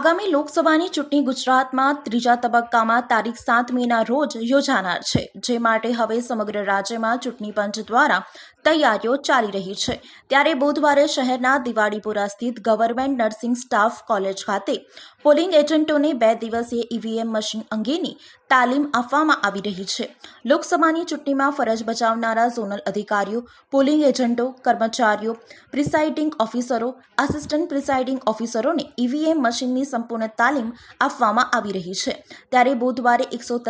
આગામી લોકસભાની ચૂંટણી ગુજરાતમાં ત્રીજા તબક્કામાં તારીખ સાત મેના રોજ યોજાનાર છે. જે માટે હવે સમગ્ર રાજ્યમાં ચૂંટણી પંચ દ્વારા તૈયારીઓ ચાલી રહી છે. ત્યારે બુધવારે શહેરના દિવાળીપુરા સ્થિત ગવર્મેન્ટ નર્સિંગ સ્ટાફ કોલેજ ખાતે પોલિંગ એજન્ટોને બે દિવસીય ઈવીએમ મશીન અંગેની તાલીમ આપવામાં આવી રહી છે. લોકસભાની ચૂંટણીમાં ફરજ બજાવનારા ઝોનલ અધિકારીઓ, પોલિંગ એજન્ટો, કર્મચારીઓ, પ્રિસાઇડિંગ ઓફિસરો, આસિસ્ટન્ટ પ્રિસાઇડિંગ ઓફિસરોને ઈવીએમ મશીનની સંપૂર્ણ તાલીમ આપવામાં આવી રહી છે. ત્યારે બુધવારે એકસો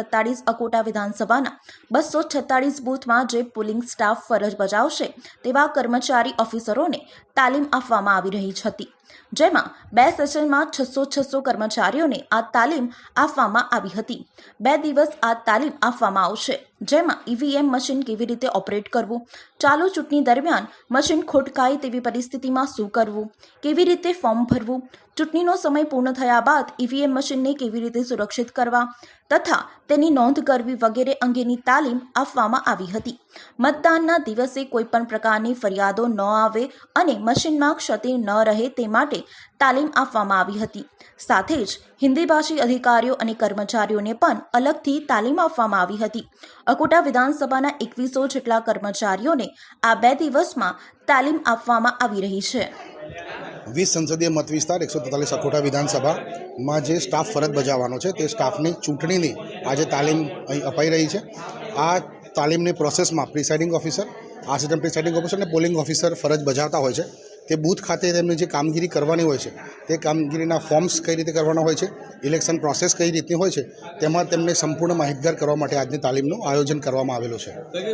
અકોટા વિધાનસભાના બસો છત્તાળીસ બૂથમાં જે પોલિંગ સ્ટાફ ફરજ બજાવશે તેવા કર્મચારી ઓફિસરોને તાલીમ આપવામાં આવી રહી હતી જેમાં બે સેશનમાં છસો છસો કર્મચારીઓને આ તાલીમ આપવામાં આવી હતી. બે દિવસ આ તાલીમ આપવામાં આવશે, જેમાં ઈવીએમ મશીન કેવી રીતે ઓપરેટ કરવું, ચાલુ ચૂંટણી દરમિયાન મશીન ખોટકાય તેવી પરિસ્થિતિમાં શું કરવું, કેવી રીતે ફોર્મ ભરવું, ચૂંટણીનો સમય પૂર્ણ થયા બાદ ઈવીએમ મશીનને કેવી રીતે સુરક્ષિત કરવા તથા તેની નોંધ કરવી વગેરે અંગેની તાલીમ આપવામાં આવી હતી. મતદાનના દિવસે કોઈપણ પ્રકારની ફરિયાદો ન આવે અને મશીનમાં ક્ષતિ ન રહે તે માટે તાલીમ આપવામાં આવી હતી. સાથે જ હિન્દી ભાષી અધિકારીઓ અને કર્મચારીઓને પણ અલગથી તાલીમ આપવામાં આવી હતી. અકોટા વિધાનસભાના એકવીસો જેટલા કર્મચારીઓને આ બે દિવસમાં તાલીમ આપવામાં આવી રહી છે. વીસ સંસદીય મત વિસ્તાર, એકસો તેતાલીસ અકોટા વિધાનસભામાં જે સ્ટાફ ફરજ બજાવવાનો છે તે સ્ટાફની ચૂંટણીની આજે તાલીમ અહીં અપાઈ રહી છે. આ તાલીમની પ્રોસેસમાં presiding officer assistant presiding officer અને પોલિંગ ઓફિસર ફરજ બજાવતા હોય છે. તે બૂથ ખાતે તેમની જે કામગીરી કરવાની હોય છે તે કામગીરીના ફોર્મ્સ કઈ રીતે કરવાના હોય છે ઇલેક્શન પ્રોસેસ કઈ રીતની હોય છે તેમાં તેમને સંપૂર્ણ માહિતગાર કરવા માટે આજની તાલીમનું આયોજન કરવામાં આવેલું છે.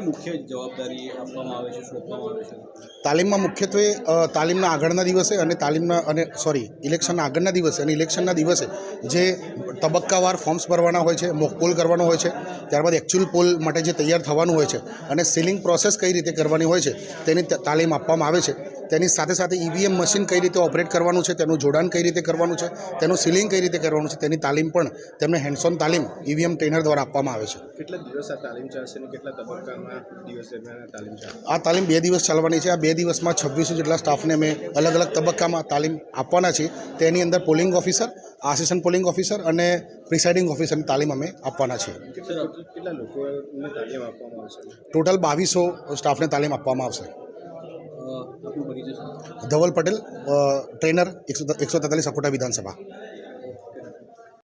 મુખ્ય જવાબદારી આપવામાં આવે છે તાલીમમાં મુખ્યત્વે તાલીમના આગળના દિવસે અને તાલીમના અને સોરી ઇલેક્શનના આગળના દિવસે અને ઇલેક્શનના દિવસે જે તબક્કાવાર ફોર્મ્સ ભરવાના હોય છે મોક પોલ કરવાનો હોય છે ત્યારબાદ એકચ્યુઅલ પોલ માટે જે તૈયાર થવાનું હોય છે અને સીલિંગ પ્રોસેસ કઈ રીતે કરવાની હોય છે તેની તાલીમ આપવામાં આવે છે. તેની સાથે સાથે ઈવીએમ મશીન કઈ રીતે ઓપરેટ કરવાનું છે તેનું જોડાણ કઈ રીતે કરવાનું છે તેનું સીલિંગ કઈ રીતે કરવાનું છે તેની તાલીમ પણ તેમને હેન્ડસોન ઓન તાલીમ ઈવીએમ ટ્રેનર દ્વારા આપવામાં આવે છે. કેટલા દિવસ આ તાલીમ ચાલશે અને કેટલા તબક્કામાં દિવસ દરમિયાન તાલીમ ચાલશે? આ તાલીમ બે દિવસ ચાલવાની છે. આ બે દિવસમાં છવ્વીસો જેટલા સ્ટાફને અમે અલગ અલગ તબક્કામાં તાલીમ આપવાના છે તેની અંદર polling officer assistant polling officer અને પ્રિસાઇડિંગ ઓફિસરની તાલીમ અમે આપવાના છીએ. ટોટલ બાવીસો સ્ટાફને તાલીમ આપવામાં આવશે. ધવલ પટેલ ટ્રેનર એકસો એકસો તેતાલીસ અકોટા વિધાનસભા.